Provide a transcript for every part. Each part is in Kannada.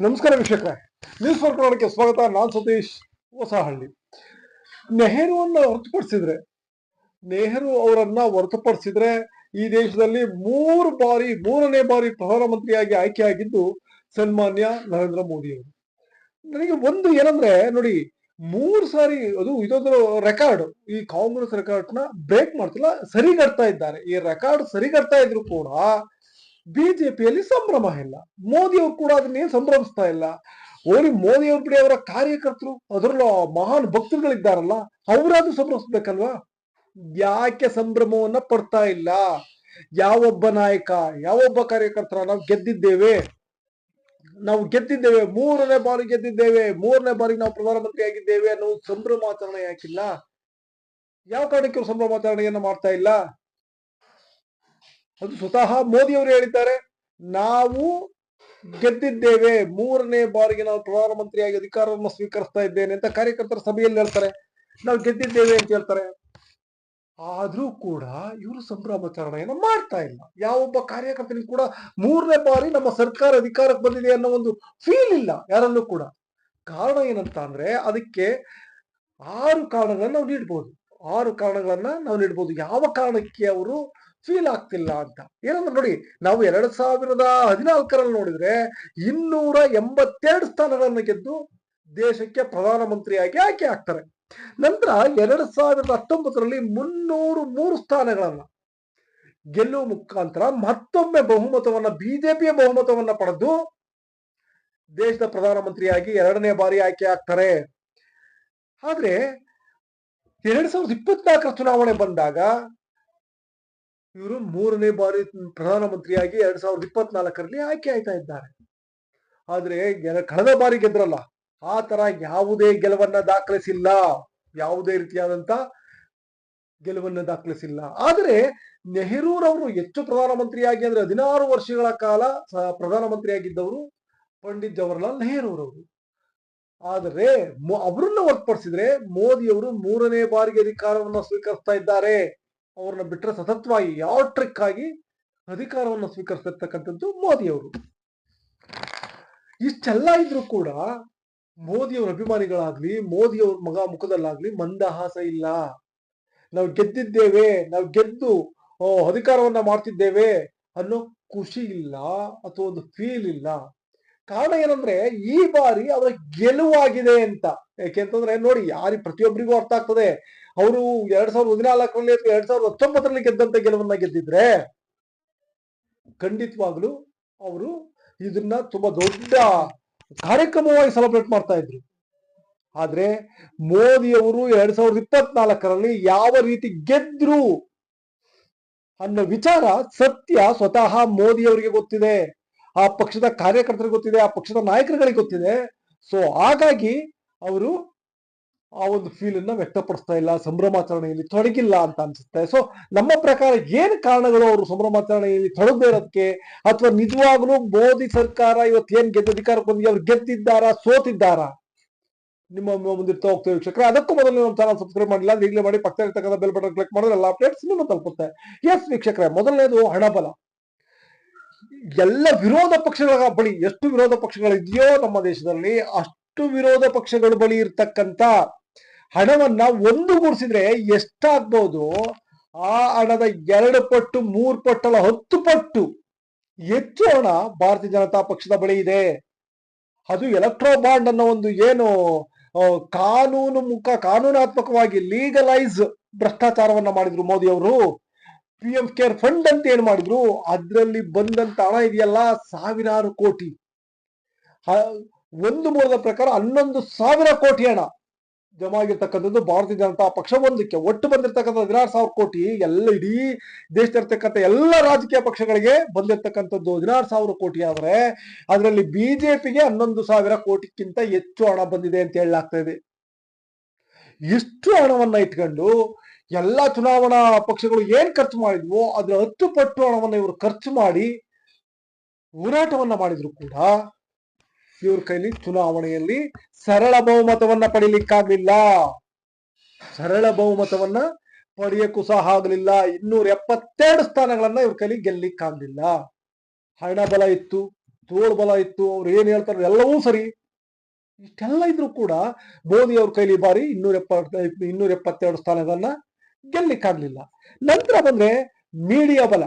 ನಮಸ್ಕಾರ ವೀಕ್ಷಕರೇ. ನ್ಯೂಸ್ ಫಾರ್ ಕನ್ನಡಕ್ಕೆ ಸ್ವಾಗತ. ನಾನ್ ಸತೀಶ್, ಹೊಸಹಳ್ಳಿ. ನೆಹರುವನ್ನ ಹೊರತುಪಡಿಸಿದ್ರೆ, ನೆಹರು ಅವರನ್ನ ಹೊರತುಪಡಿಸಿದ್ರೆ ಈ ದೇಶದಲ್ಲಿ ಮೂರು ಬಾರಿ, ಮೂರನೇ ಬಾರಿ ಪ್ರಧಾನಮಂತ್ರಿಯಾಗಿ ಆಯ್ಕೆಯಾಗಿದ್ದು ಸನ್ಮಾನ್ಯ ನರೇಂದ್ರ ಮೋದಿ ಅವರು. ನನಗೆ ಒಂದು ಏನಂದ್ರೆ, ನೋಡಿ, ಮೂರು ಸಾರಿ ಅದು ಇದೊಂದು ರೆಕಾರ್ಡ್ ಈ ಕಾಂಗ್ರೆಸ್ ರೆಕಾರ್ಡ್ನ ಬ್ರೇಕ್ ಮಾಡ್ತಿಲ್ಲ ಸರಿಗಟ್ತಾ ಇದ್ದಾರೆ. ಈ ರೆಕಾರ್ಡ್ ಸರಿಗಟ್ತಾ ಇದ್ರು ಕೂಡ ಬಿಜೆಪಿಯಲ್ಲಿ ಸಂಭ್ರಮ ಇಲ್ಲ. ಮೋದಿ ಅವರು ಕೂಡ ಅದನ್ನೇನು ಸಂಭ್ರಮಿಸ್ತಾ ಇಲ್ಲ. ಓಲಿ ಮೋದಿ ಅವ್ರ ಬಿಡಿ ಅವರ ಕಾರ್ಯಕರ್ತರು, ಅದರಲ್ಲೂ ಮಹಾನ್ ಭಕ್ತರುಗಳಿದ್ದಾರಲ್ಲ, ಅವರಾದ್ರೂ ಸಂಭ್ರಮಿಸ್ಬೇಕಲ್ವಾ? ಯಾಕೆ ಸಂಭ್ರಮವನ್ನ ಪಡ್ತಾ ಇಲ್ಲ? ಯಾವೊಬ್ಬ ನಾಯಕ, ಯಾವೊಬ್ಬ ಕಾರ್ಯಕರ್ತರ ನಾವು ಗೆದ್ದಿದ್ದೇವೆ? ನಾವು ಗೆದ್ದಿದ್ದೇವೆ, ಮೂರನೇ ಬಾರಿ ಗೆದ್ದಿದ್ದೇವೆ, ಮೂರನೇ ಬಾರಿ ನಾವು ಪ್ರಧಾನಮಂತ್ರಿ ಆಗಿದ್ದೇವೆ ಅನ್ನೋ ಸಂಭ್ರಮಾಚರಣೆ ಯಾಕಿಲ್ಲ? ಯಾವ ಕಾರಣಕ್ಕೆ ಸಂಭ್ರಮಾಚರಣೆಯನ್ನ ಮಾಡ್ತಾ ಇಲ್ಲ? ಅದು ಸ್ವತಃ ಮೋದಿ ಅವರು ಹೇಳಿದ್ದಾರೆ, ನಾವು ಗೆದ್ದಿದ್ದೇವೆ, ಮೂರನೇ ಬಾರಿಗೆ ನಾವು ಪ್ರಧಾನಮಂತ್ರಿಯಾಗಿ ಅಧಿಕಾರವನ್ನು ಸ್ವೀಕರಿಸ್ತಾ ಇದ್ದೇನೆ ಅಂತ ಕಾರ್ಯಕರ್ತರ ಸಭೆಯಲ್ಲಿ ಹೇಳ್ತಾರೆ. ನಾವು ಗೆದ್ದಿದ್ದೇವೆ ಅಂತ ಹೇಳ್ತಾರೆ. ಆದ್ರೂ ಕೂಡ ಇವರು ಸಂಭ್ರಮಾಚರಣೆಯನ್ನು ಮಾಡ್ತಾ ಇಲ್ಲ. ಯಾವೊಬ್ಬ ಕಾರ್ಯಕರ್ತನಿಗೂ ಕೂಡ ಮೂರನೇ ಬಾರಿ ನಮ್ಮ ಸರ್ಕಾರ ಅಧಿಕಾರಕ್ಕೆ ಬಂದಿದೆ ಅನ್ನೋ ಒಂದು ಫೀಲ್ ಇಲ್ಲ, ಯಾರಲ್ಲೂ ಕೂಡ. ಕಾರಣ ಏನಂತ ಅಂದ್ರೆ ಅದಕ್ಕೆ ಆರು ಕಾರಣಗಳನ್ನ ನಾವು ನೀಡ್ಬೋದು. ಆರು ಕಾರಣಗಳನ್ನ ನಾವು ನೀಡ್ಬೋದು. ಯಾವ ಕಾರಣಕ್ಕೆ ಅವರು ಫೀಲ್ ಆಗ್ತಿಲ್ಲ ಅಂತ. ಏನಂದ್ರೆ ನೋಡಿ, ನಾವು ಎರಡ್ ಸಾವಿರದ ಹದಿನಾಲ್ಕರಲ್ಲಿ ನೋಡಿದ್ರೆ ಇನ್ನೂರ ಎಂಬತ್ತೆರಡು ಸ್ಥಾನಗಳನ್ನು ಗೆದ್ದು ದೇಶಕ್ಕೆ ಪ್ರಧಾನಮಂತ್ರಿಯಾಗಿ ಆಯ್ಕೆ ಆಗ್ತಾರೆ. ನಂತರ ಎರಡ್ ಸಾವಿರದ ಹತ್ತೊಂಬತ್ತರಲ್ಲಿ ಮುನ್ನೂರು ಮೂರು ಸ್ಥಾನಗಳನ್ನ ಗೆಲ್ಲುವ ಮುಖಾಂತರ ಮತ್ತೊಮ್ಮೆ ಬಹುಮತವನ್ನ, ಬಿಜೆಪಿಯ ಬಹುಮತವನ್ನ ಪಡೆದು ದೇಶದ ಪ್ರಧಾನಮಂತ್ರಿಯಾಗಿ ಎರಡನೇ ಬಾರಿ ಆಯ್ಕೆ ಆಗ್ತಾರೆ. ಆದ್ರೆ ಎರಡ್ ಸಾವಿರದ ಇಪ್ಪತ್ನಾಲ್ಕರ ಚುನಾವಣೆ ಬಂದಾಗ ಇವರು ಮೂರನೇ ಬಾರಿ ಪ್ರಧಾನಮಂತ್ರಿಯಾಗಿ ಎರಡ್ ಸಾವಿರದ ಇಪ್ಪತ್ನಾಲ್ಕರಲ್ಲಿ ಆಯ್ಕೆ ಆಯ್ತಾ ಇದ್ದಾರೆ. ಆದ್ರೆ ಕಳೆದ ಬಾರಿ ಗೆದ್ರಲ್ಲ, ಆ ತರ ಯಾವುದೇ ಗೆಲುವನ್ನ ದಾಖಲಿಸಿಲ್ಲ. ಯಾವುದೇ ರೀತಿಯಾದಂತ ಗೆಲುವನ್ನ ದಾಖಲಿಸಿಲ್ಲ. ಆದರೆ ನೆಹರೂರವರು ಹೆಚ್ಚು ಪ್ರಧಾನಮಂತ್ರಿಯಾಗಿ ಅಂದ್ರೆ ಹದಿನಾರು ವರ್ಷಗಳ ಕಾಲ ಪ್ರಧಾನಮಂತ್ರಿಯಾಗಿದ್ದವರು ಪಂಡಿತ್ ಜವಾಹರ್ಲಾಲ್ ನೆಹರೂರವರು. ಆದರೆ ಅವರನ್ನ ಹೊರತುಪಡಿಸಿದ್ರೆ ಮೋದಿಯವರು ಮೂರನೇ ಬಾರಿಗೆ ಅಧಿಕಾರವನ್ನು ಸ್ವೀಕರಿಸ್ತಾ ಇದ್ದಾರೆ. ಅವ್ರನ್ನ ಬಿಟ್ಟರೆ ಸತತವಾಗಿ ಯಾವ ಟ್ರಿಕ್ ಆಗಿ ಅಧಿಕಾರವನ್ನು ಸ್ವೀಕರಿಸಿರ್ತಕ್ಕಂಥದ್ದು ಮೋದಿಯವರು. ಇಷ್ಟೆಲ್ಲ ಇದ್ರೂ ಕೂಡ ಮೋದಿಯವರ ಅಭಿಮಾನಿಗಳಾಗ್ಲಿ, ಮೋದಿಯವ್ರ ಮಗ ಮುಖದಲ್ಲಾಗ್ಲಿ ಮಂದಹಾಸ ಇಲ್ಲ. ನಾವು ಗೆದ್ದಿದ್ದೇವೆ, ನಾವು ಗೆದ್ದು ಅಧಿಕಾರವನ್ನ ಮಾಡ್ತಿದ್ದೇವೆ ಅನ್ನೋ ಖುಷಿ ಇಲ್ಲ ಅಥವಾ ಒಂದು ಫೀಲ್ ಇಲ್ಲ. ಕಾರಣ ಏನಂದ್ರೆ ಈ ಬಾರಿ ಅವರ ಗೆಲುವಾಗಿದೆ ಅಂತ. ಯಾಕೆಂತಂದ್ರೆ ನೋಡಿ ಯಾರಿ ಪ್ರತಿಯೊಬ್ಬರಿಗೂ ಅರ್ಥ ಆಗ್ತದೆ. ಅವರು ಎರಡ್ ಸಾವಿರದ ಹದಿನಾಲ್ಕರಲ್ಲಿ ಅಥವಾ ಎರಡ್ ಸಾವಿರದ ಹತ್ತೊಂಬತ್ತರಲ್ಲಿ ಗೆದ್ದಂತ ಗೆಲುವನ್ನ ಗೆದ್ದಿದ್ರೆ ಖಂಡಿತವಾಗ್ಲು ಅವರು ಇದನ್ನ ತುಂಬಾ ದೊಡ್ಡ ಕಾರ್ಯಕ್ರಮವಾಗಿ ಸೆಲೆಬ್ರೇಟ್ ಮಾಡ್ತಾ ಇದ್ರು. ಆದ್ರೆ ಮೋದಿಯವರು ಎರಡ್ ಸಾವಿರದ ಇಪ್ಪತ್ನಾಲ್ಕರಲ್ಲಿ ಯಾವ ರೀತಿ ಗೆದ್ರು ಅನ್ನೋ ವಿಚಾರ ಸತ್ಯ ಸ್ವತಃ ಮೋದಿಯವರಿಗೆ ಗೊತ್ತಿದೆ, ಆ ಪಕ್ಷದ ಕಾರ್ಯಕರ್ತರಿಗೆ ಗೊತ್ತಿದೆ, ಆ ಪಕ್ಷದ ನಾಯಕರುಗಳಿಗೆ ಗೊತ್ತಿದೆ. ಸೊ ಹಾಗಾಗಿ ಅವರು ಆ ಒಂದು ಫೀಲ್ ಅನ್ನ ವ್ಯಕ್ತಪಡಿಸ್ತಾ ಇಲ್ಲ, ಸಂಭ್ರಮಾಚರಣೆಯಲ್ಲಿ ತೊಡಗಿಲ್ಲ ಅಂತ ಅನ್ಸುತ್ತೆ. ಸೊ ನಮ್ಮ ಪ್ರಕಾರ ಏನ್ ಕಾರಣಗಳು ಅವರು ಸಂಭ್ರಮಾಚರಣೆಯಲ್ಲಿ ತೊಡಗದೇ ಇರೋದಕ್ಕೆ ಅಥವಾ ನಿಜವಾಗ್ಲೂ ಮೋದಿ ಸರ್ಕಾರ ಇವತ್ತು ಏನ್ ಗೆದ್ದ ಅಧಿಕಾರಕ್ಕೆ ಬಂದಿದೆ, ಅವ್ರು ಗೆದ್ದಿದ್ದಾರಾ, ಸೋತಿದ್ದಾರಾ? ನಿಮ್ಮ ಮುಂದಿರ್ತಾ ಹೋಗ್ತೇವೆ ವೀಕ್ಷಕರ, ಅದಕ್ಕೂ ಮೊದಲು ನಮ್ಮ ಚಾನಲ್ ಸಬ್ಸ್ಕ್ರೈಬ್ ಮಾಡಿಲ್ಲ ಅಂದ್ರೆ ಈಗಲೇ ಮಾಡಿ ಪಕ್ಕದಲ್ಲಿ ಇರ್ತಕ್ಕಂಥ ಬೆಲ್ ಬಟನ್ ಕ್ಲಿಕ್ ಮಾಡಿದ್ರೆ ಎಲ್ಲ ಅಪ್ಡೇಟ್ಸ್ ನಿಮ್ಮ ತಲುಪುತ್ತೆ. ಎಸ್ ವೀಕ್ಷಕರೇ, ಮೊದಲನೇದು ಹಣಬಲ. ಎಲ್ಲ ವಿರೋಧ ಪಕ್ಷಗಳ ಬಳಿ ಎಷ್ಟು ವಿರೋಧ ಪಕ್ಷಗಳಿದೆಯೋ ನಮ್ಮ ದೇಶದಲ್ಲಿ ಅಷ್ಟು ವಿರೋಧ ಪಕ್ಷಗಳ ಬಳಿ ಇರ್ತಕ್ಕಂತ ಹಣವನ್ನ ಒಂದುಗೂಡಿಸಿದ್ರೆ ಎಷ್ಟಾಗ್ಬೋದು? ಆ ಹಣದ ಎರಡು ಪಟ್ಟು, ಮೂರು ಪಟ್ಟಲ್ಲ, ಹತ್ತು ಪಟ್ಟು ಹೆಚ್ಚು ಹಣ ಭಾರತೀಯ ಜನತಾ ಪಕ್ಷದ ಬಳಿ ಇದೆ. ಅದು ಎಲೆಕ್ಟ್ರೋ ಬಾಂಡ್ ಅನ್ನೋ ಒಂದು ಏನು ಕಾನೂನು ಮುಖ, ಕಾನೂನಾತ್ಮಕವಾಗಿ ಲೀಗಲೈಸ್ ಭ್ರಷ್ಟಾಚಾರವನ್ನ ಮಾಡಿದ್ರು ಮೋದಿ ಅವರು. ಪಿ ಎಂ ಕೇರ್ ಫಂಡ್ ಅಂತ ಏನ್ ಮಾಡಿದ್ರು? ಅದರಲ್ಲಿ ಬಂದಂತ ಹಣ ಇದೆಯಲ್ಲ ಸಾವಿರಾರು ಕೋಟಿ. ಒಂದು ಮೂಲದ ಪ್ರಕಾರ ಹನ್ನೊಂದು ಸಾವಿರ ಕೋಟಿ ಹಣ ಜಮಾ ಆಗಿರ್ತಕ್ಕಂಥದ್ದು ಭಾರತೀಯ ಜನತಾ ಪಕ್ಷ ಒಂದಕ್ಕೆ. ಒಟ್ಟು ಬಂದಿರತಕ್ಕಂಥ ಹದಿನಾರು ಸಾವಿರ ಕೋಟಿ ಎಲ್ಲ ಇಡೀ ದೇಶದಲ್ಲಿರ್ತಕ್ಕಂಥ ಎಲ್ಲ ರಾಜಕೀಯ ಪಕ್ಷಗಳಿಗೆ ಬಂದಿರತಕ್ಕಂಥದ್ದು ಹದಿನಾರು ಸಾವಿರ ಕೋಟಿ ಆದರೆ ಅದರಲ್ಲಿ ಬಿಜೆಪಿಗೆ ಹನ್ನೊಂದು ಸಾವಿರ ಕೋಟಿಗಿಂತ ಹೆಚ್ಚು ಹಣ ಬಂದಿದೆ ಅಂತ ಹೇಳಲಾಗ್ತಾ ಇದೆ. ಇಷ್ಟು ಹಣವನ್ನ ಇಟ್ಕೊಂಡು ಎಲ್ಲಾ ಚುನಾವಣಾ ಪಕ್ಷಗಳು ಏನ್ ಖರ್ಚು ಮಾಡಿದ್ವೋ ಅದ್ರ ಹತ್ತು ಪಟ್ಟು ಹಣವನ್ನು ಇವರು ಖರ್ಚು ಮಾಡಿ ಹೋರಾಟವನ್ನ ಮಾಡಿದ್ರು ಕೂಡ ಇವ್ರ ಕೈಲಿ ಚುನಾವಣೆಯಲ್ಲಿ ಸರಳ ಬಹುಮತವನ್ನ ಪಡಿಲಿಕ್ಕಾಗ್ಲಿಲ್ಲ. ಸರಳ ಬಹುಮತವನ್ನ ಪಡೆಯಕ್ಕೂ ಸಹ ಆಗಲಿಲ್ಲ. ಇನ್ನೂರ ಎಪ್ಪತ್ತೆರಡು ಸ್ಥಾನಗಳನ್ನ ಇವ್ರ ಕೈಲಿ ಗೆಲ್ಲಿಕ್ಕಾಗ್ಲಿಲ್ಲ. ಹಣ ಬಲ ಇತ್ತು ತೋಳ್ಬಲ ಇತ್ತು, ಅವ್ರು ಏನ್ ಹೇಳ್ತಾರೆ ಎಲ್ಲವೂ ಸರಿ. ಇಷ್ಟೆಲ್ಲ ಇದ್ರೂ ಕೂಡ ಮೋದಿ ಅವ್ರ ಕೈಲಿ ಬಾರಿ ಇನ್ನೂರ ಎಪ್ಪತ್ತ, ಇನ್ನೂರ ಎಪ್ಪತ್ತೆರಡು ಸ್ಥಾನಗಳನ್ನ ಗೆಲ್ಲಿಕ್ಕಾಗ್ಲಿಲ್ಲ. ನಂತರ ಬಂದ್ರೆ ಮೀಡಿಯಾ ಬಲ.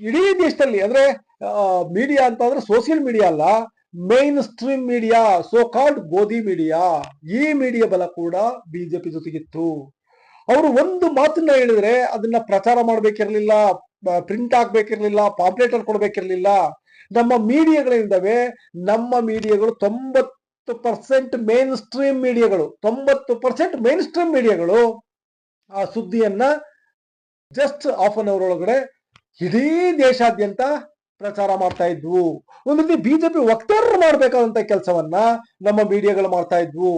ಇಡೀ ದೇಶದಲ್ಲಿ, ಅಂದ್ರೆ ಮೀಡಿಯಾ ಅಂತಂದ್ರೆ ಸೋಷಿಯಲ್ ಮೀಡಿಯಾ ಅಲ್ಲ mainstream media so called Godi media ಈ ಮೀಡಿಯಾ ಬಲ ಕೂಡ ಬಿಜೆಪಿ ಜೊತೆಗಿತ್ತು. ಅವರು ಒಂದು ಮಾತನ್ನ ಹೇಳಿದ್ರೆ ಅದನ್ನ ಪ್ರಚಾರ ಮಾಡ್ಬೇಕಿರ್ಲಿಲ್ಲ ಪ್ರಿಂಟ್ ಆಗ್ಬೇಕಿರ್ಲಿಲ್ಲ ಪಾಂಪ್ಲೇಟರ್ ಕೊಡ್ಬೇಕಿರ್ಲಿಲ್ಲ. ನಮ್ಮ ಮೀಡಿಯಾಗಳಿಂದವೇ ನಮ್ಮ ಮೀಡಿಯಾಗಳು ತೊಂಬತ್ತು ಪರ್ಸೆಂಟ್ ಮೇನ್ ಸ್ಟ್ರೀಮ್ ಮೀಡಿಯಾಗಳು ತೊಂಬತ್ತು ಪರ್ಸೆಂಟ್ ಮೇನ್ ಸ್ಟ್ರೀಮ್ ಮೀಡಿಯಾಗಳು ಆ ಸುದ್ದಿಯನ್ನ ಜಸ್ಟ್ ಹಾಫ್ ಅನ್ ಅವರ್ ಒಳಗಡೆ ಇಡೀ ದೇಶಾದ್ಯಂತ ಪ್ರಚಾರ ಮಾಡ್ತಾ ಇದ್ವು. ಒಂದು ಬಿಜೆಪಿ ವಕ್ತಾರರು ಮಾಡ್ಬೇಕಾದಂತ ಕೆಲಸವನ್ನ ನಮ್ಮ ಮೀಡಿಯಾಗಳು ಮಾಡ್ತಾ ಇದ್ವು.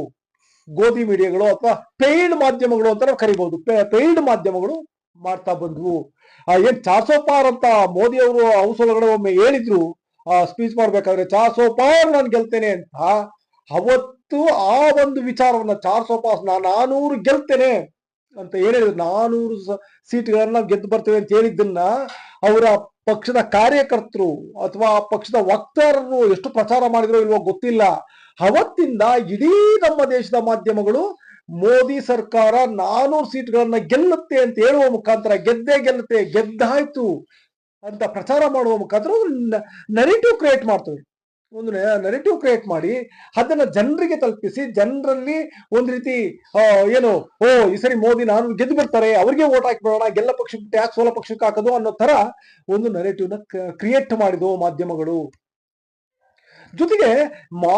ಗೋಧಿ ಮೀಡಿಯಾಗಳು ಅಥವಾ ಪೇಯ್ಡ್ ಮಾಧ್ಯಮಗಳು ಅಂತ ನಾವು ಕರಿಬಹುದು. ಪೇಯ್ಡ್ ಮಾಧ್ಯಮಗಳು ಮಾಡ್ತಾ ಬಂದ್ವು. ಏನ್ ಚಾಸೋಪಾರ್ ಅಂತ ಮೋದಿ ಅವರು ಔಷಧಗಳು ಒಮ್ಮೆ ಹೇಳಿದ್ರು, ಆ ಸ್ಪೀಚ್ ಮಾಡ್ಬೇಕಾದ್ರೆ ಚಾಸೋಪಾರ್ ನಾನು ಗೆಲ್ತೇನೆ ಅಂತ. ಅವತ್ತು ಆ ಒಂದು ವಿಚಾರವನ್ನ ಚಾರ್ಸೋಪಾಸ್ ನಾ ನಾನೂರು ಗೆಲ್ತೇನೆ ಅಂತ ಹೇಳಿದ್ರು? ನಾನೂರು ಸೀಟ್ಗಳನ್ನ ಗೆದ್ದು ಬರ್ತೇವೆ ಅಂತ ಹೇಳಿದ್ದನ್ನ ಅವರ ಪಕ್ಷದ ಕಾರ್ಯಕರ್ತರು ಅಥವಾ ಪಕ್ಷದ ವಕ್ತಾರರು ಎಷ್ಟು ಪ್ರಚಾರ ಮಾಡಿದ್ರು ಇಲ್ವೋ ಗೊತ್ತಿಲ್ಲ. ಅವತ್ತಿಂದ ಇಡೀ ನಮ್ಮ ದೇಶದ ಮಾಧ್ಯಮಗಳು ಮೋದಿ ಸರ್ಕಾರ ನಾನೂರು ಸೀಟ್ಗಳನ್ನ ಗೆಲ್ಲುತ್ತೆ ಅಂತ ಹೇಳುವ ಮುಖಾಂತರ ಗೆದ್ದೇ ಗೆಲ್ಲುತ್ತೆ, ಗೆದ್ದಾಯ್ತು ಅಂತ ಪ್ರಚಾರ ಮಾಡುವ ಮುಖಾಂತರ ನೆರೆಟಿವ್ ಕ್ರಿಯೇಟ್ ಮಾಡ್ತವೆ. ಒಂದು ನೆರೆಟಿವ್ ಕ್ರಿಯೇಟ್ ಮಾಡಿ ಅದನ್ನ ಜನರಿಗೆ ತಲುಪಿಸಿ ಜನರಲ್ಲಿ ಒಂದ್ ರೀತಿ ಏನು, ಓ, ಈ ಸರಿ ಮೋದಿ ನಾನು ಗೆದ್ದು ಬಿಡ್ತಾರೆ ಅವ್ರಿಗೆ ಓಟ್ ಹಾಕ್ಬಿಡೋಣ, ಗೆಲ್ಲ ಪಕ್ಷಕ್ಕೆ ಟ್ಯಾಕ್ಸ್ ಸೋಲ ಪಕ್ಷಕ್ಕೆ ಹಾಕೋದು ಅನ್ನೋ ತರ ಒಂದು ನರೇಟಿವ್ನ ಕ್ರಿಯೇಟ್ ಮಾಡಿದ್ವು ಮಾಧ್ಯಮಗಳು. ಜೊತೆಗೆ ಮಾ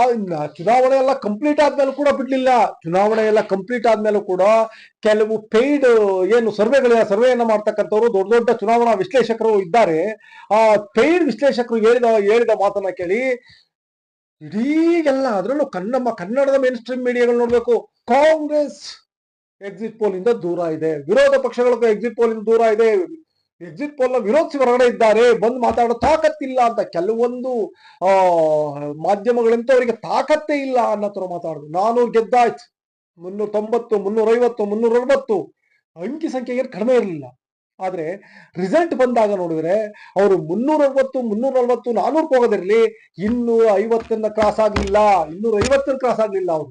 ಚುನಾವಣೆ ಎಲ್ಲ ಕಂಪ್ಲೀಟ್ ಆದ್ಮೇಲೂ ಕೂಡ ಬಿಡ್ಲಿಲ್ಲ. ಚುನಾವಣೆ ಎಲ್ಲ ಕಂಪ್ಲೀಟ್ ಆದ್ಮೇಲೂ ಕೂಡ ಕೆಲವು ಪೇಯ್ಡ್ ಏನು ಸರ್ವೆಗಳ ಸರ್ವೆಯನ್ನ ಮಾಡ್ತಕ್ಕಂಥವ್ರು ದೊಡ್ಡ ದೊಡ್ಡ ಚುನಾವಣಾ ವಿಶ್ಲೇಷಕರು ಇದ್ದಾರೆ. ಆ ಪೇಯ್ಡ್ ವಿಶ್ಲೇಷಕರು ಹೇಳಿದ ಹೇಳಿದ ಮಾತನ್ನ ಕೇಳಿ ಇಡೀ ಎಲ್ಲ ಅದರಲ್ಲೂ ಕನ್ನಮ್ಮ ಕನ್ನಡದ ಮೇನ್ ಸ್ಟ್ರೀಮ್ ಮೀಡಿಯಾಗಳು ನೋಡ್ಬೇಕು. ಕಾಂಗ್ರೆಸ್ ಎಕ್ಸಿಟ್ ಪೋಲ್ ಇಂದ ದೂರ ಇದೆ. ವಿರೋಧ ಪಕ್ಷಗಳಿಗೂ ಎಕ್ಸಿಟ್ ಪೋಲ್ ಇಂದ ದೂರ ಇದೆ. ಎಕ್ಸಿಟ್ ಪೋಲ್ನ ವಿರೋಧಿಸಿ ಹೊರಗಡೆ ಇದ್ದಾರೆ. ಬಂದು ಮಾತಾಡೋ ತಾಕತ್ತಿಲ್ಲ ಅಂತ ಕೆಲವೊಂದು, ಆ ಮಾಧ್ಯಮಗಳಂತೂ ಅವರಿಗೆ ತಾಕತ್ತೇ ಇಲ್ಲ ಅನ್ನೋ ತರ ಮಾತಾಡುದು. ನಾನು ಗೆದ್ದಾಯ್ತು. ಮುನ್ನೂರ ತೊಂಬತ್ತು ಮುನ್ನೂರ ಐವತ್ತು ಮುನ್ನೂರ ಅರವತ್ತು ಅಂಕಿ ಸಂಖ್ಯೆ ಕಡಿಮೆ ಇರಲಿಲ್ಲ. ಆದ್ರೆ ರಿಸಲ್ಟ್ ಬಂದಾಗ ನೋಡಿದ್ರೆ ಅವರು ಮುನ್ನೂರ ಅರವತ್ತು ಮುನ್ನೂರ ನಲ್ವತ್ತು ನಾನೂರು ಹೋಗೋದಿರ್ಲಿ. ಇನ್ನೂರ ಐವತ್ತನ್ನ ಕ್ರಾಸ್ ಆಗಲಿಲ್ಲ ಇನ್ನೂರ ಐವತ್ತನ್ನ ಕ್ರಾಸ್ ಆಗಲಿಲ್ಲ ಅವರು.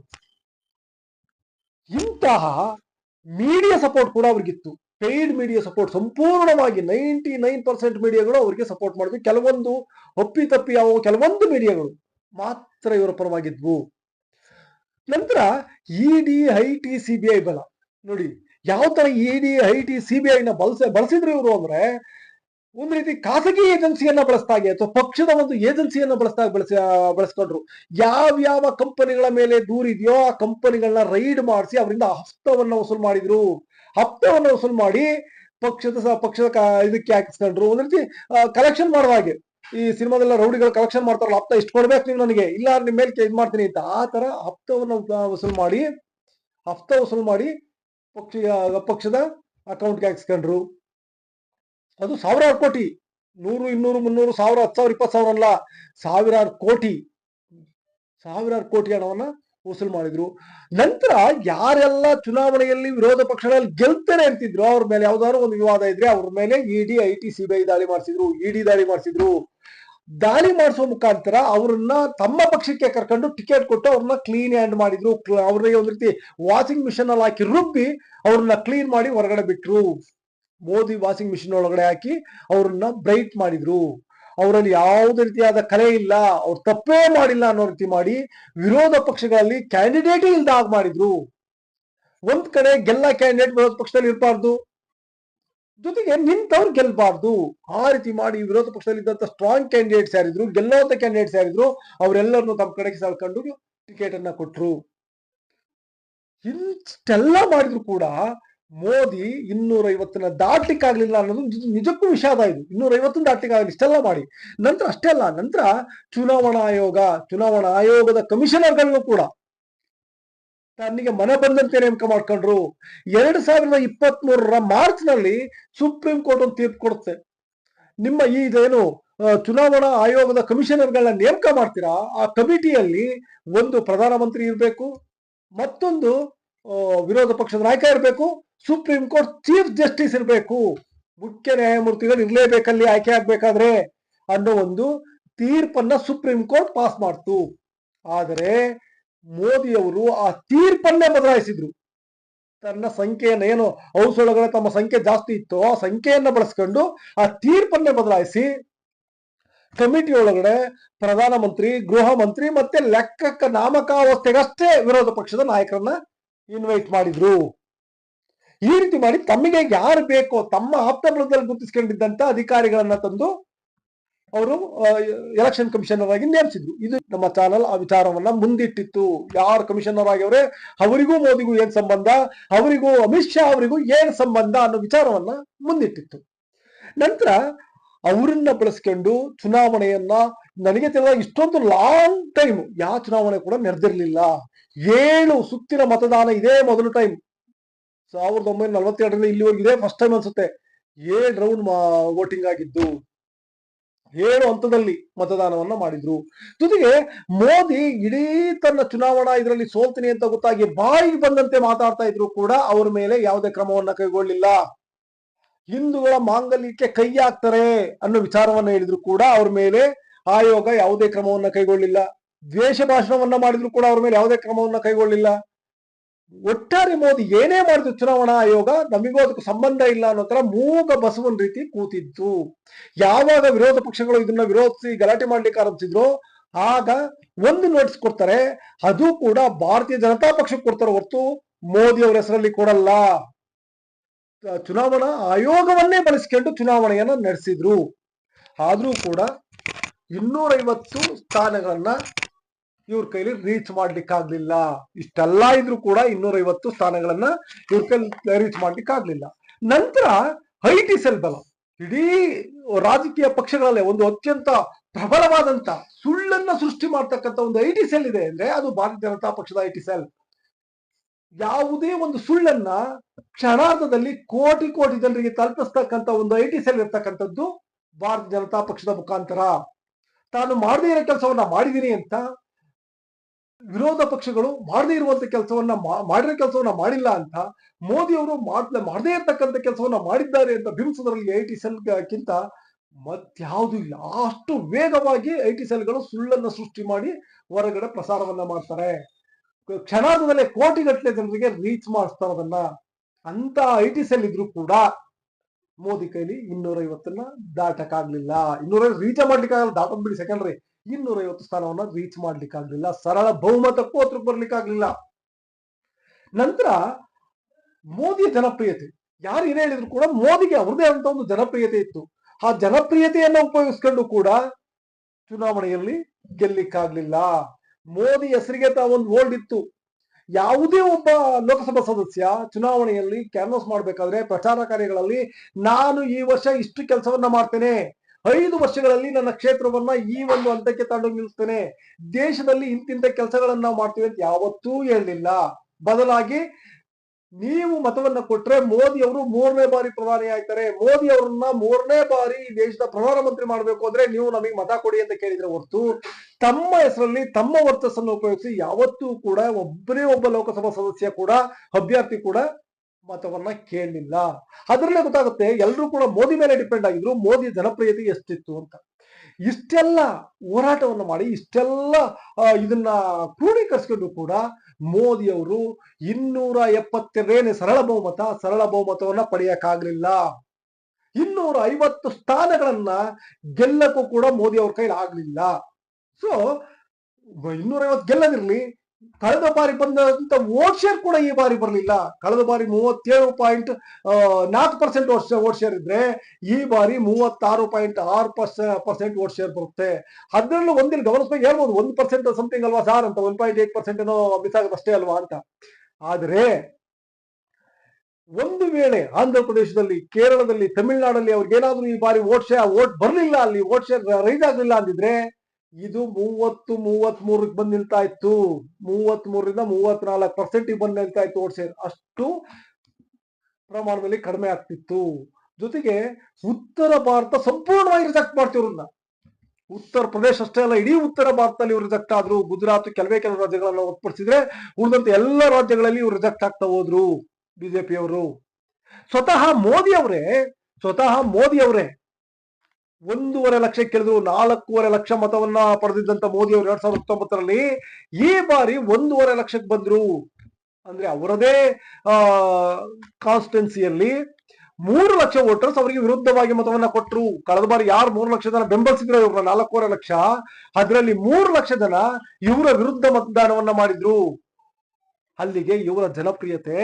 ಇಂತಹ ಮೀಡಿಯಾ ಸಪೋರ್ಟ್ ಕೂಡ ಅವ್ರಿಗಿತ್ತು. ಪೇಯ್ಡ್ ಮೀಡಿಯಾ ಸಪೋರ್ಟ್ ಸಂಪೂರ್ಣವಾಗಿ ನೈಂಟಿ ನೈನ್ ಪರ್ಸೆಂಟ್ ಮೀಡಿಯಾಗಳು ಅವರಿಗೆ ಸಪೋರ್ಟ್ ಮಾಡಿದ್ವಿ. ಕೆಲವೊಂದು ಒಪ್ಪಿ ತಪ್ಪಿ ಯಾವ ಕೆಲವೊಂದು ಮೀಡಿಯಾಗಳು ಮಾತ್ರ ಇವರ ಪರವಾಗಿದ್ವು. ನಂತರ ED I T C B I ಬಲ. ನೋಡಿ ಯಾವ ತರ ED I T C B ಐನ ಬಳಸ, ಬಳಸಿದ್ರು ಇವರು ಅಂದ್ರೆ ಒಂದು ರೀತಿ ಖಾಸಗಿ ಏಜೆನ್ಸಿಯನ್ನ ಬಳಸ್ತಾಗೆ ಅಥವಾ ಪಕ್ಷದ ಒಂದು ಏಜೆನ್ಸಿಯನ್ನ ಬಳಸ್ತಾ, ಬಳಸ, ಬಳಸ್ಕೊಂಡ್ರು. ಯಾವ್ಯಾವ ಕಂಪನಿಗಳ ಮೇಲೆ ದೂರಿದೆಯೋ ಆ ಕಂಪನಿಗಳನ್ನ ರೈಡ್ ಮಾಡಿಸಿ ಅವರಿಂದ ಹಸ್ತವನ್ನ ವಸೂಲ್ ಮಾಡಿದ್ರು. ಹಪ್ತವನ್ನ ವಸೂಲ್ ಮಾಡಿ ಪಕ್ಷದ ಪಕ್ಷದ ಇದಕ್ಕೆ ಹಾಕಿಸ್ಕೊಂಡ್ರು. ಒಂದ್ ರೀತಿ ಕಲೆಕ್ಷನ್ ಮಾಡುವ ಹಾಗೆ. ಈ ಸಿನಿಮಾದಲ್ಲ ರೌಡಿಗಳು ಕಲೆಕ್ಷನ್ ಮಾಡ್ತಾರಲ್ಲ, ಹಪ್ತ ಇಷ್ಟು ಕೊಡ್ಬೇಕು ನೀವು ನನಗೆ. ಇಲ್ಲ ನಿಮ್ಮ ಮೇಲೆ ಇದು ಮಾಡ್ತೀನಿ ಅಂತ. ಆ ತರ ಹಪ್ತವನ್ನ ವಸೂಲ್ ಮಾಡಿ, ಹಪ್ತ ವಸೂಲ್ ಮಾಡಿ ಪಕ್ಷ ಪಕ್ಷದ ಅಕೌಂಟ್ಗೆ ಹಾಕಿಸ್ಕೊಂಡ್ರು. ಅದು ಸಾವಿರಾರು ಕೋಟಿ, ನೂರು, ಇನ್ನೂರು, ಮುನ್ನೂರು, ಸಾವಿರ, ಹತ್ತು ಸಾವಿರ, ಇಪ್ಪತ್ತು ಸಾವಿರ ಅಲ್ಲ, ಸಾವಿರಾರು ಕೋಟಿ ಸಾವಿರಾರು ಕೋಟಿ ಹಣವನ್ನ ವಸೂಲು ಮಾಡಿದ್ರು. ನಂತರ ಯಾರೆಲ್ಲ ಚುನಾವಣೆಯಲ್ಲಿ ವಿರೋಧ ಪಕ್ಷಗಳಲ್ಲಿ ಗೆಲ್ತಾರೆ ಅಂತಿದ್ರು, ಅವ್ರ ಮೇಲೆ ಯಾವ್ದಾದ್ರು ಒಂದು ವಿವಾದ ಇದ್ರೆ ಅವ್ರ ಮೇಲೆ ಇಡಿ ಐ ಟಿ ಸಿಬಿಐ ದಾಳಿ ಮಾಡಿಸಿದ್ರು ಇಡಿ ದಾಳಿ ಮಾಡಿಸಿದ್ರು. ದಾಳಿ ಮಾಡಿಸುವ ಮುಖಾಂತರ ಅವ್ರನ್ನ ತಮ್ಮ ಪಕ್ಷಕ್ಕೆ ಕರ್ಕೊಂಡು ಟಿಕೆಟ್ ಕೊಟ್ಟು ಅವ್ರನ್ನ ಕ್ಲೀನ್ ಹ್ಯಾಂಡ್ ಮಾಡಿದ್ರು. ಅವ್ರಿಗೆ ಒಂದ್ ರೀತಿ ವಾಷಿಂಗ್ ಮಿಷನ್ ಅಲ್ಲಿ ಹಾಕಿ ರುಬ್ಬಿ ಅವ್ರನ್ನ ಕ್ಲೀನ್ ಮಾಡಿ ಹೊರಗಡೆ ಬಿಟ್ರು. ಮೋದಿ ವಾಷಿಂಗ್ ಮಿಷಿನ್ ಒಳಗಡೆ ಹಾಕಿ ಅವ್ರನ್ನ ಬ್ರೈಟ್ ಮಾಡಿದ್ರು. ಅವರಲ್ಲಿ ಯಾವುದೇ ರೀತಿಯಾದ ಕಲೆ ಇಲ್ಲ. ಅವ್ರು ತಪ್ಪೇ ಮಾಡಿಲ್ಲ ಅನ್ನೋ ರೀತಿ ಮಾಡಿ ವಿರೋಧ ಪಕ್ಷಗಳಲ್ಲಿ ಕ್ಯಾಂಡಿಡೇಟ್ ಇಲ್ದ ಆಗ್ ಮಾಡಿದ್ರು. ಒಂದ್ ಕಡೆ ಗೆಲ್ಲ ಕ್ಯಾಂಡಿಡೇಟ್ ವಿರೋಧ ಪಕ್ಷದಲ್ಲಿ ಇರಬಾರ್ದು. ಜೊತೆಗೆ ನಿಂತವ್ರು ಗೆಲ್ಬಾರ್ದು. ಆ ರೀತಿ ಮಾಡಿ ವಿರೋಧ ಪಕ್ಷದಲ್ಲಿ ಇದ್ದಂತ ಸ್ಟ್ರಾಂಗ್ ಕ್ಯಾಂಡಿಡೇಟ್ಸ್ ಯಾರಿದ್ರು, ಗೆಲ್ಲೋಂತ ಕ್ಯಾಂಡಿಡೇಟ್ಸ್ ಯಾರಿದ್ರು, ಅವರೆಲ್ಲರನ್ನು ತಮ್ಮ ಕಡೆಗೆ ಸೆಳ್ಕೊಂಡು ಟಿಕೆಟ್ ಅನ್ನ ಕೊಟ್ರು. ಇಷ್ಟೆಲ್ಲ ಮಾಡಿದ್ರು ಕೂಡ ಮೋದಿ ಇನ್ನೂರ ಐವತ್ತನ್ನ ದಾಟ್ಲಿಕ್ಕಾಗ್ಲಿಲ್ಲ ಅನ್ನೋದು ನಿಜ- ನಿಜಕ್ಕೂ ವಿಷಾದ ಇದು. ಇನ್ನೂರ ಐವತ್ತನ್ನ ದಾಟ್ಲಿಕ್ಕಾಗಲಿ ಇಷ್ಟೆಲ್ಲ ಮಾಡಿ. ನಂತರ ಅಷ್ಟೇ ಅಲ್ಲ, ನಂತರ ಚುನಾವಣಾ ಆಯೋಗ, ಚುನಾವಣಾ ಆಯೋಗದ ಕಮಿಷನರ್ಗಳನ್ನು ಕೂಡ ತನ್ನಿಗೆ ಮನೆ ಬಂದಂತೆ ನೇಮಕ ಮಾಡ್ಕೊಂಡ್ರು? ಎರಡ್ ಸಾವಿರದ ಇಪ್ಪತ್ತ್ ಮೂರರ ಮಾರ್ಚ್ನಲ್ಲಿ ಸುಪ್ರೀಂ ಕೋರ್ಟ್ ಒಂದು ತೀರ್ಪು ಕೊಡುತ್ತೆ. ನಿಮ್ಮ ಈ ಇದೇನು ಚುನಾವಣಾ ಆಯೋಗದ ಕಮಿಷನರ್ಗಳನ್ನ ನೇಮಕ ಮಾಡ್ತೀರಾ? ಆ ಕಮಿಟಿಯಲ್ಲಿ ಒಂದು ಪ್ರಧಾನಮಂತ್ರಿ ಇರಬೇಕು, ಮತ್ತೊಂದು ವಿರೋಧ ಪಕ್ಷದ ನಾಯಕ ಇರಬೇಕು, ಸುಪ್ರೀಂ ಕೋರ್ಟ್ ಚೀಫ್ ಜಸ್ಟಿಸ್ ಇರಬೇಕು. ಮುಖ್ಯ ನ್ಯಾಯಮೂರ್ತಿಗಳು ಇರ್ಲೇಬೇಕಲ್ಲಿ, ಆಯ್ಕೆ ಆಗ್ಬೇಕಾದ್ರೆ ಅನ್ನೋ ಒಂದು ತೀರ್ಪನ್ನ ಸುಪ್ರೀಂ ಕೋರ್ಟ್ ಪಾಸ್ ಮಾಡ್ತು. ಆದರೆ ಮೋದಿಯವರು ಆ ತೀರ್ಪನ್ನೇ ಬದಲಾಯಿಸಿದ್ರು. ತನ್ನ ಸಂಖ್ಯೆಯನ್ನು ಏನು ಔಸಳಗಳ ತಮ್ಮ ಸಂಖ್ಯೆ ಜಾಸ್ತಿ ಇತ್ತು ಆ ಸಂಖ್ಯೆಯನ್ನ ಬಳಸ್ಕೊಂಡು ಆ ತೀರ್ಪನ್ನೇ ಬದಲಾಯಿಸಿ ಕಮಿಟಿ ಒಳಗಡೆ ಪ್ರಧಾನಮಂತ್ರಿ, ಗೃಹ ಮಂತ್ರಿ ಮತ್ತೆ ಲೆಕ್ಕಕ್ಕ ನಾಮಕಾವಸ್ಥೆಗಷ್ಟೇ ವಿರೋಧ ಪಕ್ಷದ ನಾಯಕರನ್ನ ಇನ್ವೈಟ್ ಮಾಡಿದ್ರು. ಈ ರೀತಿ ಮಾಡಿ ತಮಗೆ ಯಾರು ಬೇಕೋ ತಮ್ಮ ಆಪ್ತ ಗುರುತಿಸ್ಕೊಂಡಿದ್ದಂತ ಅಧಿಕಾರಿಗಳನ್ನ ತಂದು ಅವರು ಎಲೆಕ್ಷನ್ ಕಮಿಷನರ್ ಆಗಿ ನೇಮಿಸಿದ್ರು. ಇದು ನಮ್ಮ ಚಾನಲ್ ಆ ವಿಚಾರವನ್ನ ಮುಂದಿಟ್ಟಿತ್ತು. ಯಾರು ಕಮಿಷನರ್ ಆಗಿವ್ರೆ, ಅವರಿಗೂ ಮೋದಿಗೂ ಏನ್ ಸಂಬಂಧ, ಅವರಿಗೂ ಅಮಿತ್ ಶಾ ಅವರಿಗೂ ಏನ್ ಸಂಬಂಧ ಅನ್ನೋ ವಿಚಾರವನ್ನ ಮುಂದಿಟ್ಟಿತ್ತು. ನಂತರ ಅವರನ್ನ ಬಳಸ್ಕೊಂಡು ಚುನಾವಣೆಯನ್ನ ನನಗೆ ತಿಳಿದ ಇಷ್ಟೊಂದು ಲಾಂಗ್ ಟೈಮ್ ಯಾವ ಚುನಾವಣೆ ಕೂಡ ನಡೆದಿರಲಿಲ್ಲ. ಏಳು ಸುತ್ತಿನ ಮತದಾನ ಇದೇ ಮೊದಲು ಟೈಮ್ ಸಾವಿರದ ಒಂಬೈನೂರ ನಲವತ್ತೆರಡರಲ್ಲಿ ಇಲ್ಲಿವರೆಗೂ ಇದೇ ಫಸ್ಟ್ ಟೈಮ್ ಅನ್ಸುತ್ತೆ. ಏಳು ರೌಂಡ್ ವೋಟಿಂಗ್ ಆಗಿದ್ದು. ಏಳು ಹಂತದಲ್ಲಿ ಮತದಾನವನ್ನ ಮಾಡಿದ್ರು. ಜೊತೆಗೆ ಮೋದಿ ಇಡೀ ತನ್ನ ಚುನಾವಣಾ ಇದರಲ್ಲಿ ಸೋಲ್ತೀನಿ ಅಂತ ಗೊತ್ತಾಗಿ ಬಾಯಿಗೆ ಬಂದಂತೆ ಮಾತಾಡ್ತಾ ಇದ್ರು ಕೂಡ ಅವ್ರ ಮೇಲೆ ಯಾವುದೇ ಕ್ರಮವನ್ನ ಕೈಗೊಳ್ಳಲಿಲ್ಲ ಹಿಂದೂಗಳ ಮಾಂಗಲ್ಯಕ್ಕೆ ಕೈ ಹಾಕ್ತಾರೆ ಅನ್ನೋ ವಿಚಾರವನ್ನ ಹೇಳಿದ್ರು ಕೂಡ ಅವ್ರ ಮೇಲೆ ಆಯೋಗ ಯಾವುದೇ ಕ್ರಮವನ್ನ ಕೈಗೊಳ್ಳಿಲ್ಲ. ದ್ವೇಷ ಭಾಷಣವನ್ನ ಮಾಡಿದ್ರು ಕೂಡ ಅವ್ರ ಮೇಲೆ ಯಾವುದೇ ಕ್ರಮವನ್ನ ಕೈಗೊಳ್ಳಿಲ್ಲ. ಒಟ್ಟಾರೆ ಮೋದಿ ಏನೇ ಮಾಡಿದ್ರು ಚುನಾವಣಾ ಆಯೋಗ ನಮಗೂ ಅದಕ್ಕೆ ಸಂಬಂಧ ಇಲ್ಲ ಅನ್ನೋ ತರ ಮೂಗ ಬಸವನ್ ರೀತಿ ಕೂತಿತ್ತು. ಯಾವಾಗ ವಿರೋಧ ಪಕ್ಷಗಳು ಇದನ್ನ ವಿರೋಧಿಸಿ ಗಲಾಟೆ ಮಾಡ್ಲಿಕ್ಕೆ ಆರಂಭಿಸಿದ್ರು ಆಗ ಒಂದು ನೋಟಿಸ್ ಕೊಡ್ತಾರೆ, ಅದು ಕೂಡ ಭಾರತೀಯ ಜನತಾ ಪಕ್ಷಕ್ಕೆ ಕೊಡ್ತಾರೆ ಹೊರತು ಮೋದಿ ಅವರ ಹೆಸರಲ್ಲಿ ಕೊಡಲ್ಲ. ಚುನಾವಣಾ ಆಯೋಗವನ್ನೇ ಬಳಸಿಕೊಂಡು ಚುನಾವಣೆಯನ್ನ ನಡೆಸಿದ್ರು. ಆದ್ರೂ ಕೂಡ ಇನ್ನೂರೈವತ್ತು ಸ್ಥಾನಗಳನ್ನ ಇವ್ರ ಕೈಲಿ ರೀಚ್ ಮಾಡ್ಲಿಕ್ಕಾಗ್ಲಿಲ್ಲ. ಇಷ್ಟೆಲ್ಲ ಇದ್ರೂ ಕೂಡ ಇನ್ನೂರೈವತ್ತು ಸ್ಥಾನಗಳನ್ನ ಇವ್ರ ಕೈಲಿ ರೀಚ್ ಮಾಡ್ಲಿಕ್ಕಾಗ್ಲಿಲ್ಲ. ನಂತರ ಹೈಟಿ ಸೆಲ್ ಬಲ ಇಡೀ ರಾಜಕೀಯ ಪಕ್ಷಗಳಲ್ಲೇ ಒಂದು ಅತ್ಯಂತ ಪ್ರಬಲವಾದಂತ ಸುಳ್ಳನ್ನ ಸೃಷ್ಟಿ ಮಾಡ್ತಕ್ಕಂಥ ಒಂದು ಐಟಿ ಸೆಲ್ ಇದೆ ಅಂದ್ರೆ ಅದು ಭಾರತೀಯ ಜನತಾ ಪಕ್ಷದ ಐಟಿ ಸೆಲ್ ಯಾವುದೇ ಒಂದು ಸುಳ್ಳನ್ನ ಕ್ಷಣಾರ್ಧದಲ್ಲಿ ಕೋಟಿ ಕೋಟಿ ಜನರಿಗೆ ತಲುಪಿಸ್ತಕ್ಕಂಥ ಒಂದು ಐಟಿ ಸೆಲ್ ಇರ್ತಕ್ಕಂಥದ್ದು ಭಾರತೀಯ ಜನತಾ ಪಕ್ಷದ ಮುಖಾಂತರ. ತಾನು ಮಾಡದೇ ಇರೋ ಕೆಲಸವನ್ನ ಮಾಡಿದ್ದೀನಿ ಅಂತ ವಿರೋಧ ಪಕ್ಷಗಳು ಮಾಡದೇ ಇರುವಂತ ಕೆಲಸವನ್ನ ಮಾಡಿರೋ ಕೆಲಸವನ್ನ ಮಾಡಿಲ್ಲ ಅಂತ ಮೋದಿ ಅವರು ಮಾಡ್, ಮಾಡದೇ ಇರ್ತಕ್ಕಂಥ ಕೆಲಸವನ್ನ ಮಾಡಿದ್ದಾರೆ ಅಂತ ಬಿಂಬಿಸೋದ್ರಲ್ಲಿ ಐ ಟಿ ಸೆಲ್ಗಿಂತ ಮತ್ಯಾವುದು ಇಲ್ಲ. ಅಷ್ಟು ವೇಗವಾಗಿ ಐ ಟಿ ಸೆಲ್ಗಳು ಸುಳ್ಳನ್ನ ಸೃಷ್ಟಿ ಮಾಡಿ ಹೊರಗಡೆ ಪ್ರಸಾರವನ್ನ ಮಾಡ್ತಾರೆ. ಕ್ಷಣಾರ್ಧದಲ್ಲೇ ಕೋಟಿಗಟ್ಟಲೆ ಜನರಿಗೆ ರೀಚ್ ಅದನ್ನ ಅಂತ ಐ ಟಿ ಸೆಲ್ ಇದ್ರು ಕೂಡ ಮೋದಿ ಕೈಲಿ ಇನ್ನೂರೈವತ್ತನ್ನ ದಾಟಕ್ಕಾಗ್ಲಿಲ್ಲ. ಇನ್ನೂರೈವತ್ತು ರೀಚ್ ಮಾಡ್ಲಿಕ್ಕಾಗಲ್ಲ, ದಾಟದ್ ಬಿಡಿ ಸೆಕೆಂಡ್ರಿ ಇನ್ನೂರೈವತ್ತು ಸ್ಥಾನವನ್ನ ರೀಚ್ ಮಾಡ್ಲಿಕ್ಕಾಗ್ಲಿಲ್ಲ. ಸರಳ ಬಹುಮತಕ್ಕೂ ಹತ್ರ ಬರ್ಲಿಕ್ಕಾಗ್ಲಿಲ್ಲ. ನಂತರ ಮೋದಿ ಜನಪ್ರಿಯತೆ. ಯಾರು ಏನೇ ಹೇಳಿದ್ರು ಕೂಡ ಮೋದಿಗೆ ಅವ್ರದೇ ಅಂತ ಒಂದು ಜನಪ್ರಿಯತೆ ಇತ್ತು. ಆ ಜನಪ್ರಿಯತೆಯನ್ನ ಉಪಯೋಗಿಸ್ಕೊಂಡು ಕೂಡ ಚುನಾವಣೆಯಲ್ಲಿ ಗೆಲ್ಲಿಕ್ಕಾಗ್ಲಿಲ್ಲ. ಮೋದಿ ಹೆಸರಿಗೆ ಒಂದು ಓಲ್ಡ್ ಇತ್ತು. ಯಾವುದೇ ಒಬ್ಬ ಲೋಕಸಭಾ ಸದಸ್ಯ ಚುನಾವಣೆಯಲ್ಲಿ ಕ್ಯಾನ್ವಸ್ ಮಾಡಬೇಕಾದ್ರೆ ಪ್ರಚಾರ ಕಾರ್ಯಗಳಲ್ಲಿ ನಾನು ಈ ವರ್ಷ ಇಷ್ಟು ಕೆಲಸವನ್ನ ಮಾಡ್ತೇನೆ. ಐದು ವರ್ಷಗಳಲ್ಲಿ ನನ್ನ ಕ್ಷೇತ್ರವನ್ನ ಈ ಒಂದು ಹಂತಕ್ಕೆ ತಂಡ ನಿಲ್ಲಿಸ್ತೇನೆ ದೇಶದಲ್ಲಿ ಇಂತಿಂತ ಕೆಲಸಗಳನ್ನ ನಾವು ಮಾಡ್ತೀವಿ ಅಂತ ಯಾವತ್ತೂ ಹೇಳಲಿಲ್ಲ. ಬದಲಾಗಿ ನೀವು ಮತವನ್ನ ಕೊಟ್ರೆ ಮೋದಿ ಅವರು ಮೂರನೇ ಬಾರಿ ಪ್ರಧಾನಿ ಆಗ್ತಾರೆ. ಮೋದಿ ಅವರನ್ನ ಮೂರನೇ ಬಾರಿ ದೇಶದ ಪ್ರಧಾನಮಂತ್ರಿ ಮಾಡಬೇಕು ಅಂದ್ರೆ ನೀವು ನಮಗೆ ಮತ ಕೊಡಿ ಅಂತ ಕೇಳಿದ್ರೆ ಹೊರತು ತಮ್ಮ ಹೆಸರಲ್ಲಿ ತಮ್ಮ ವರ್ಚಸ್ಸನ್ನು ಉಪಯೋಗಿಸಿ ಯಾವತ್ತೂ ಕೂಡ ಒಬ್ಬನೇ ಒಬ್ಬ ಲೋಕಸಭಾ ಸದಸ್ಯ ಕೂಡ, ಅಭ್ಯರ್ಥಿ ಕೂಡ ಮತವನ್ನ ಕೇಳಲಿಲ್ಲ ಅದರಲ್ಲೇ ಗೊತ್ತಾಗುತ್ತೆ ಎಲ್ಲರೂ ಕೂಡ ಮೋದಿ ಮೇಲೆ ಡಿಪೆಂಡ್ ಆಗಿದ್ರು, ಮೋದಿ ಜನಪ್ರಿಯತೆ ಎಷ್ಟಿತ್ತು ಅಂತ. ಇಷ್ಟೆಲ್ಲ ಹೋರಾಟವನ್ನು ಮಾಡಿ, ಇಷ್ಟೆಲ್ಲ ಇದನ್ನ ಕ್ರೋಢೀಕರಿಸ್ಕೊಂಡು ಕೂಡ ಮೋದಿ ಅವರು ಇನ್ನೂರ ಎಪ್ಪತ್ತೆರಡನೇ ಸರಳ ಬಹುಮತ, ಸರಳ ಬಹುಮತವನ್ನ ಪಡೆಯಕ್ಕಾಗ್ಲಿಲ್ಲ. ಇನ್ನೂರ ಐವತ್ತು ಸ್ಥಾನಗಳನ್ನ ಗೆಲ್ಲಕ್ಕೂ ಕೂಡ ಮೋದಿ ಅವ್ರ ಕೈಲಿ ಆಗ್ಲಿಲ್ಲ ಸೊ ಇನ್ನೂರೈವತ್ತು ಗೆಲ್ಲದಿರ್ಲಿ ಕಳೆದ ಬಾರಿ ಬಂದಂತ ವೋಟ್ ಶೇರ್ ಕೂಡ ಈ ಬಾರಿ ಬರಲಿಲ್ಲ. ಕಳೆದ ಬಾರಿ ಮೂವತ್ತೇಳು ಪಾಯಿಂಟ್ ನಾಲ್ಕು ಪರ್ಸೆಂಟ್ ವೋಟ್ ಶೇರ್ ಇದ್ರೆ ಈ ಬಾರಿ ಮೂವತ್ತಾರು ಪಾಯಿಂಟ್ ಆರು ಪರ್ಸೆಂಟ್ ವೋಟ್ ಶೇರ್ ಬರುತ್ತೆ. ಅದರಲ್ಲೂ ಒಂದಿನ ಗಮನಿಸ್ಬೇಕು, ಹೇಳ್ಬೋದು, ಒಂದು ಪರ್ಸೆಂಟ್ ಸಮಥಿಂಗ್ ಅಲ್ವಾ ಸಾರ್ ಅಂತ ಒನ್ ಪಾಯಿಂಟ್ ಏಟ್ ಪರ್ಸೆಂಟ್ ಏನೋ ಮಿಸ್ ಆಗೋದಷ್ಟೇ ಅಲ್ವಾ ಅಂತ. ಆದ್ರೆ ಒಂದು ವೇಳೆ ಆಂಧ್ರ ಪ್ರದೇಶದಲ್ಲಿ, ಕೇರಳದಲ್ಲಿ, ತಮಿಳುನಾಡಲ್ಲಿ ಅವ್ರಿಗೇನಾದ್ರೂ ಈ ಬಾರಿ ವೋಟ್ ಶೇರ್ ವೋಟ್ ಬರಲಿಲ್ಲ ಅಲ್ಲಿ ವೋಟ್ ಶೇರ್ ರೈಸ್ ಆಗಲಿಲ್ಲ ಅಂದಿದ್ರೆ ಇದು ಮೂವತ್ತು ಮೂವತ್ತ್ ಮೂರಕ್ಕೆ ಬಂದು ನಿಲ್ತಾ ಇತ್ತು ಮೂವತ್ತ್ ಮೂರರಿಂದ ಮೂವತ್ನಾಲ್ಕು ಪರ್ಸೆಂಟ್ ಬಂದು ನಿಲ್ತಾ ಇತ್ತು ಓಟ್ ಅಷ್ಟು ಪ್ರಮಾಣದಲ್ಲಿ ಕಡಿಮೆ ಆಗ್ತಿತ್ತು. ಜೊತೆಗೆ ಉತ್ತರ ಭಾರತ ಸಂಪೂರ್ಣವಾಗಿ ರಿಜೆಕ್ಟ್ ಮಾಡ್ತಿವ್ರನ್ನ ಉತ್ತರ ಪ್ರದೇಶ ಅಷ್ಟೇ ಅಲ್ಲ, ಇಡೀ ಉತ್ತರ ಭಾರತದಲ್ಲಿ ಇವ್ರು ರಿಜೆಕ್ಟ್ ಆದ್ರು. ಗುಜರಾತ್ ಕೆಲವೇ ಕೆಲವು ರಾಜ್ಯಗಳನ್ನ ಒಟ್ಪಡಿಸಿದ್ರೆ ಉಳಿದಂತೆ ಎಲ್ಲ ರಾಜ್ಯಗಳಲ್ಲಿ ಇವ್ರು ರಿಜೆಕ್ಟ್ ಆಗ್ತಾ ಹೋದ್ರು. ಬಿಜೆಪಿಯವರು. ಸ್ವತಃ ಮೋದಿ ಅವರೇ ಸ್ವತಃ ಮೋದಿ ಅವರೇ ಒಂದೂವರೆ ಲಕ್ಷ ಕೇಳಿದ್ರು, ನಾಲ್ಕೂವರೆ ಲಕ್ಷ ಮತವನ್ನ ಪಡೆದಿದ್ದಂತ ಮೋದಿ ಅವರು ಎರಡ್ ಸಾವಿರದ ಹತ್ತೊಂಬತ್ತರಲ್ಲಿ ಈ ಬಾರಿ ಒಂದೂವರೆ ಲಕ್ಷಕ್ಕೆ ಬಂದ್ರು. ಅಂದ್ರೆ ಅವರದೇ, ಆ ಕಾನ್ಸ್ಟಿಟ್ಯುನ್ಸಿಯಲ್ಲಿ ಮೂರು ಲಕ್ಷ ವೋಟರ್ಸ್ ಅವರಿಗೆ ವಿರುದ್ಧವಾಗಿ ಮತವನ್ನ ಕೊಟ್ಟರು ಕಳೆದ ಬಾರಿ ಯಾರು ಮೂರು ಲಕ್ಷ ಜನ ಬೆಂಬಲಿಸಿದ್ರು ಇವ್ರನ್ನ? ನಾಲ್ಕೂವರೆ ಲಕ್ಷ. ಅದರಲ್ಲಿ ಮೂರು ಲಕ್ಷ ಜನ ಇವರ ವಿರುದ್ಧ ಮತದಾನವನ್ನ ಮಾಡಿದ್ರು. ಅಲ್ಲಿಗೆ ಇವರ ಜನಪ್ರಿಯತೆ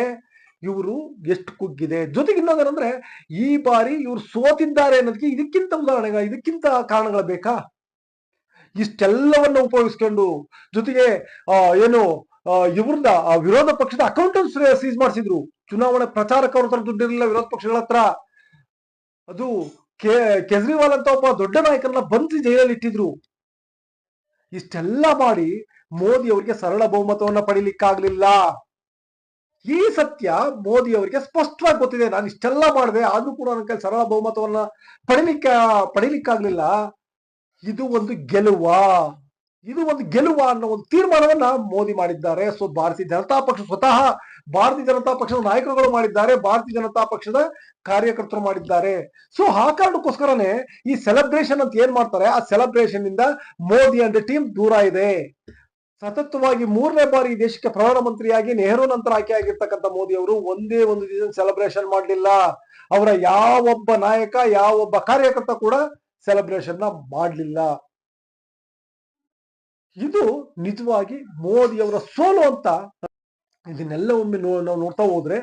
ಇವರು ಎಷ್ಟು ಕುಗ್ಗಿದೆ? ಜೊತೆಗೆ ಇನ್ನೊಂದೇನಂದ್ರೆ, ಈ ಬಾರಿ ಇವರು ಸೋತಿದ್ದಾರೆ ಅನ್ನೋದಕ್ಕೆ ಇದಕ್ಕಿಂತ ಉದಾಹರಣೆಗಳ ಇದಕ್ಕಿಂತ ಕಾರಣಗಳ ಬೇಕಾ? ಇಷ್ಟೆಲ್ಲವನ್ನ ಉಪಯೋಗಿಸ್ಕೊಂಡು ಜೊತೆಗೆ ಏನು ಇವ್ರದ ವಿರೋಧ ಪಕ್ಷದ ಅಕೌಂಟೆಂಟ್ಸ್ ಸೀಸ್ ಮಾಡಿಸಿದ್ರು. ಚುನಾವಣೆ ಪ್ರಚಾರಕ್ಕೆ ಅವ್ರ ಹತ್ರ ದುಡ್ಡಿರಲಿಲ್ಲ ವಿರೋಧ ಪಕ್ಷಗಳ ಹತ್ರ. ಅದು ಕೇಜ್ರಿವಾಲ್ ಅಂತ ಒಬ್ಬ ದೊಡ್ಡ ನಾಯಕರನ್ನ ಬಂಧಿಸಿ ಜೈಲಲ್ಲಿ ಇಟ್ಟಿದ್ರು. ಇಷ್ಟೆಲ್ಲ ಮಾಡಿ ಮೋದಿ ಅವರಿಗೆ ಸರಳ ಬಹುಮತವನ್ನ ಪಡಿಲಿಕ್ಕಾಗ್ಲಿಲ್ಲ. ಈ ಸತ್ಯ ಮೋದಿ ಅವರಿಗೆ ಸ್ಪಷ್ಟವಾಗಿ ಗೊತ್ತಿದೆ. ನಾನು ಇಷ್ಟೆಲ್ಲ ಮಾಡಿದೆ. ಆದ್ರೂ ಕೂಡ ನನ್ನ ಕೈ ಸರಳ ಬಹುಮತವನ್ನ ಪಡಿಲಿಕ್ಕೆ, ಪಡಿಲಿಕ್ಕಾಗ್ಲಿಲ್ಲ. ಇದು ಒಂದು ಗೆಲುವ. ಇದು ಒಂದು ಗೆಲುವ ಅನ್ನೋ ಒಂದು ತೀರ್ಮಾನವನ್ನ ಮೋದಿ ಮಾಡಿದ್ದಾರೆ. ಸೊ ಭಾರತೀಯ ಜನತಾ ಪಕ್ಷ ಸ್ವತಃ ಭಾರತೀಯ ಜನತಾ ಪಕ್ಷದ ನಾಯಕರುಗಳು ಮಾಡಿದ್ದಾರೆ. ಭಾರತೀಯ ಜನತಾ ಪಕ್ಷದ ಕಾರ್ಯಕರ್ತರು ಮಾಡಿದ್ದಾರೆ. ಸೊ ಆ ಕಾರಣಕ್ಕೋಸ್ಕರನೇ ಈ ಸೆಲೆಬ್ರೇಷನ್ ಅಂತ ಏನ್ ಮಾಡ್ತಾರೆ? ಆ ಸೆಲೆಬ್ರೇಷನ್ ಇಂದ ಮೋದಿ ಅಂಡ್ ಟೀಮ್ ದೂರ ಇದೆ. ಸತತವಾಗಿ ಮೂರನೇ ಬಾರಿ ದೇಶಕ್ಕೆ ಪ್ರಧಾನಮಂತ್ರಿಯಾಗಿ ನೆಹರು ನಂತರ ಆಯ್ಕೆ ಆಗಿರ್ತಕ್ಕಂಥ ಮೋದಿ ಅವರು ಒಂದೇ ಒಂದು ದಿನ ಸೆಲೆಬ್ರೇಷನ್ ಮಾಡಲಿಲ್ಲ. ಅವರ ಯಾವೊಬ್ಬ ನಾಯಕ ಯಾವೊಬ್ಬ ಕಾರ್ಯಕರ್ತ ಕೂಡ ಸೆಲೆಬ್ರೇಷನ್ನ ಮಾಡಲಿಲ್ಲ. ಇದು ನಿಜವಾಗಿ ಮೋದಿ ಅವರ ಸೋಲು ಅಂತ ಇದನ್ನೆಲ್ಲ ಒಮ್ಮೆ ನಾವು ನೋಡ್ತಾ ಹೋದ್ರೆ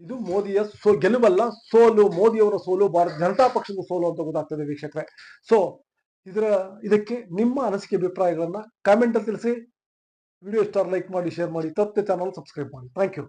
ಇದು ಮೋದಿಯ ಸೋ, ಗೆಲುವಲ್ಲ, ಸೋಲು ಮೋದಿಯವರ ಸೋಲು, ಭಾರತ ಜನತಾ ಪಕ್ಷದ ಸೋಲು ಅಂತ ಗೊತ್ತಾಗ್ತದೆ ವೀಕ್ಷಕರೇ. ಸೊ ಇದರ, ಇದಕ್ಕೆ ನಿಮ್ಮ ಅನಿಸಿಕೆ ಅಭಿಪ್ರಾಯಗಳನ್ನು ಕಾಮೆಂಟಲ್ಲಿ ತಿಳಿಸಿ. ವಿಡಿಯೋ ಸ್ಟಾರ್ ಲೈಕ್ ಮಾಡಿ ಶೇರ್ ಮಾಡಿ, ತಪ್ಪದೆ ಚಾನಲ್ ಸಬ್ಸ್ಕ್ರೈಬ್ ಮಾಡಿ. Thank you